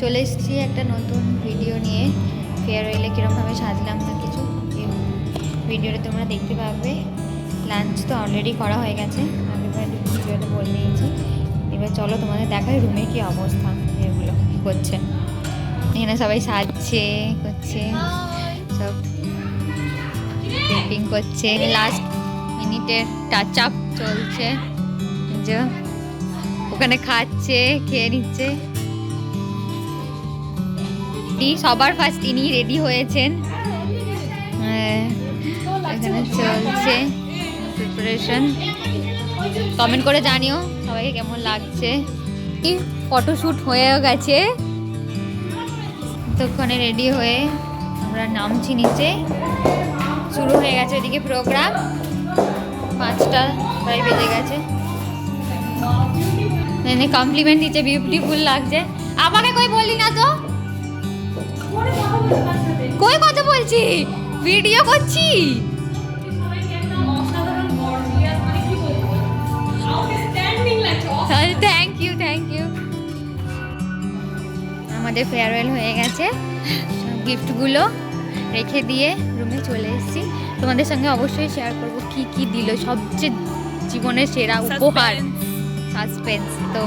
চলে এসেছি একটা নতুন ভিডিও নিয়ে। ফেয়ারওয়েলে কীরকমভাবে সাজলাম না কিছু ভিডিওটা তোমরা দেখতে পাবে। লাঞ্চ তো অলরেডি করা হয়ে গেছে। আগেবার ভিডিওটা বলে নিয়েছি এবার চলো তোমাদের দেখাই রুমে কি অবস্থা এগুলো কী করছে। এখানে সবাই সাজছে, করছে, সব পেন্টিং করছে। লাস্ট মিনিটের টাচ আপ চলছে। ওখানে খাচ্ছে, খেয়ে নিচ্ছে। এই সবার ফার্স্ট ইনি রেডি হয়েছেন। হ্যাঁ, এখানে চলছে প্রিপারেশন কমেন্ট করে জানিও সবাইকে কেমন লাগছে। ফটোশ্যুট হয়েও গেছে। ততক্ষণে রেডি হয়ে আমরা নামছি নিচে। শুরু হয়ে গেছে এদিকে প্রোগ্রাম পাঁচটা প্রায় বেজে গেছে। কমপ্লিমেন্ট দিচ্ছে বিউটিফুল লাগছে। আমাকে কই বললি না তো? কই কথা বলছি? ভিডিও করছি? থ্যাংক ইউ থ্যাংক ইউ আমাদের ফেয়ারওয়েল হয়ে গেছে। গিফটগুলো রেখে দিয়ে রুমে চলে এসেছি। তোমাদের সঙ্গে অবশ্যই শেয়ার করব কি কি দিল। সবচেয়ে জীবনের সেরা উপহার। সাসপেন্স তো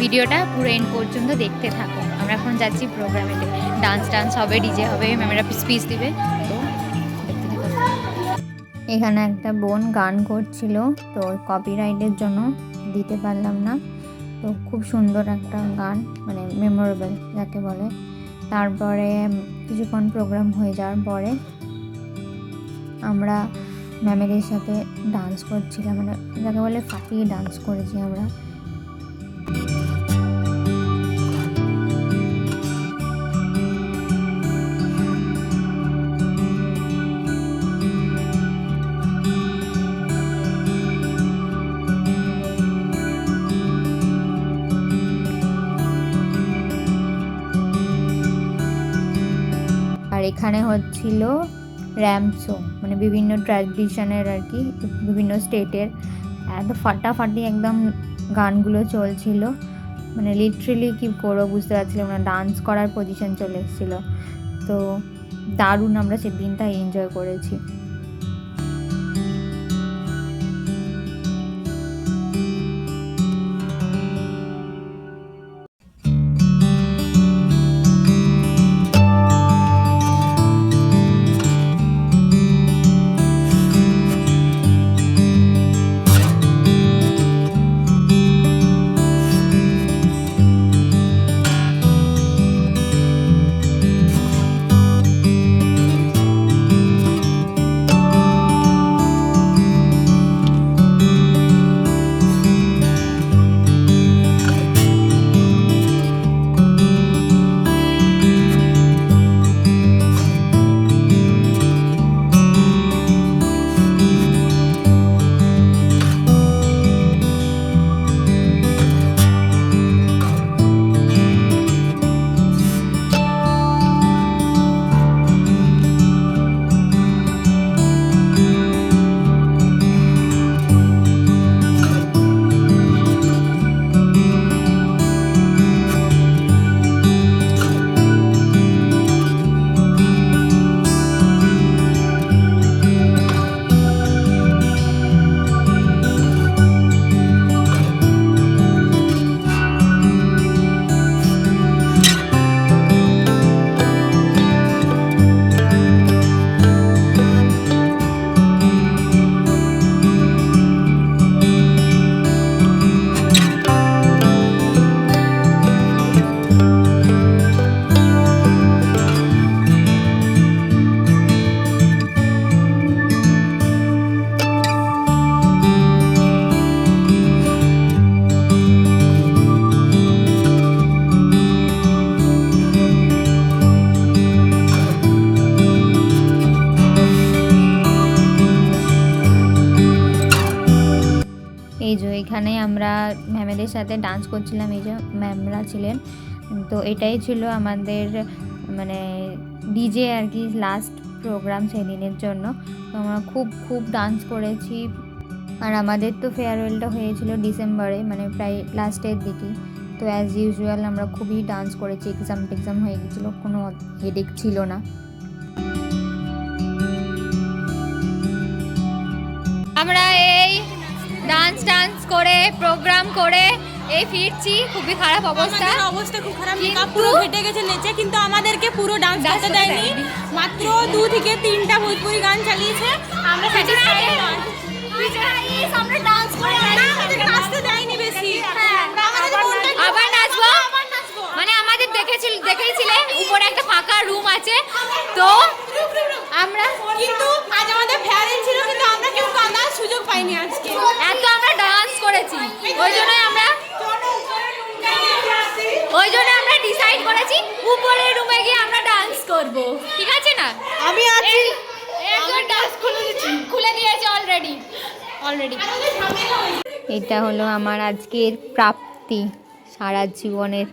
ভিডিওটা পুরো এন্ড পর্যন্ত দেখতে থাকো। আমরা এখন যাচ্ছি প্রোগ্রামেতে ডান্স টান্স হবে ডিজে হবে ম্যামেরা স্পিচ দিবে। তো এখানে একটা বোন গান করছিল, তো কপিরাইটের জন্য দিতে পারলাম না। তো খুব সুন্দর একটা গান মানে মেমোরেবল যাকে বলে। তারপরে কিছুক্ষণ প্রোগ্রাম হয়ে যাওয়ার পরে আমরা ম্যামেদের সাথে ডান্স করছিলাম মানে যাকে বলে ফাটিয়ে ডান্স করেছি আমরা। আর এখানে হচ্ছিল র্যামসো মানে বিভিন্ন ট্র্যাডিশনের আর কি, বিভিন্ন স্টেটের এত ফাটাফাটি একদম গানগুলো চলছিল। মানে লিটারেলি কি করব বুঝতে পারছিলাম না ডান্স করার পজিশন চলে এসেছিল। তো দারুণ আমরা সেদিনটা এনজয় করেছি। এই যে এখানে আমরা ম্যামেদের সাথে ডান্স করছিলাম, এই যে ম্যামরা ছিলেন। তো এটাই ছিল আমাদের মানে ডিজে আর কি লাস্ট প্রোগ্রাম সেদিনের জন্য। তো আমরা খুব খুব ডান্স করেছি। আর আমাদের তো ফেয়ারওয়েলটা হয়েছিল ডিসেম্বরে মানে প্রায় লাস্টের দিকে। তো অ্যাজ ইউজুয়াল আমরা খুবই ডান্স করেছি এক্সাম টেক্সাম হয়ে গেছিল, কোনো হেডেক ছিল না। আমরা এই ডান্স ডান্স করে প্রোগ্রাম করে এই ফিরছি খুবই খারাপ অবস্থা। অবস্থা খুব খারাপ মেকআপ পুরো ফেটে গেছে নেচে কিন্তু আমাদেরকে পুরো ডান্স করতে দেয়নি। মাত্র দু থেকে তিনটা ভোজপুরি গান চালিয়েছে। আমরা স্যাটিসফাইড আমরা ডান্স করে আমাদের নাচতে দেয়নি বেশি। আমাদের মনটা একটু- আবার নাচবো? মানে আমাদের দেখেছিল উপরে একটা ফাঁকা রুম আছে। তো আমরা কিন্তু আজ আমাদের ফেয়ারেল ছিল কিন্তু আমরা কেউ কাঁদার সুযোগ পাইনি আজকে এত আমরা ডান্স করেছি ওই জন্য আমরা ওই জন্য আমরা ডিসাইড করেছি উপরের রুমে গিয়ে আমরা ডান্স করব। ঠিক আছে না? আমি আছি। একজন ডান্স খুলে দিচ্ছি। খুলে দিয়েছে অলরেডি অলরেডি এটা হলো আমার আজকের প্রাপ্তি সারা জীবনের।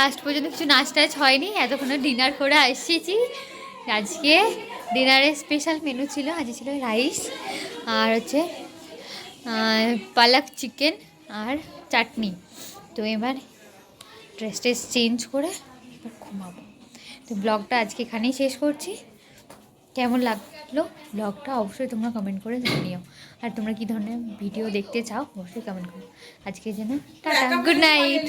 লাস্ট পর্যন্ত কিছু নাচ টাচ হয়নি এতক্ষণে ডিনার করে এসেছি আজকে ডিনারের স্পেশাল মেনু ছিল আজকে ছিল রাইস আর হচ্ছে পালক চিকেন আর চাটনি। তো এবার ড্রেস ট্রেস চেঞ্জ করে এবার ঘুমাবো। তো ব্লগটা আজকে এখানেই শেষ করছি। কেমন লাগল ব্লগটা অবশ্যই তোমরা কমেন্ট করে জানিও। আর তোমরা কী ধরনের ভিডিও দেখতে চাও অবশ্যই কমেন্ট করো। আজকের জন্য টাটা গুড নাইট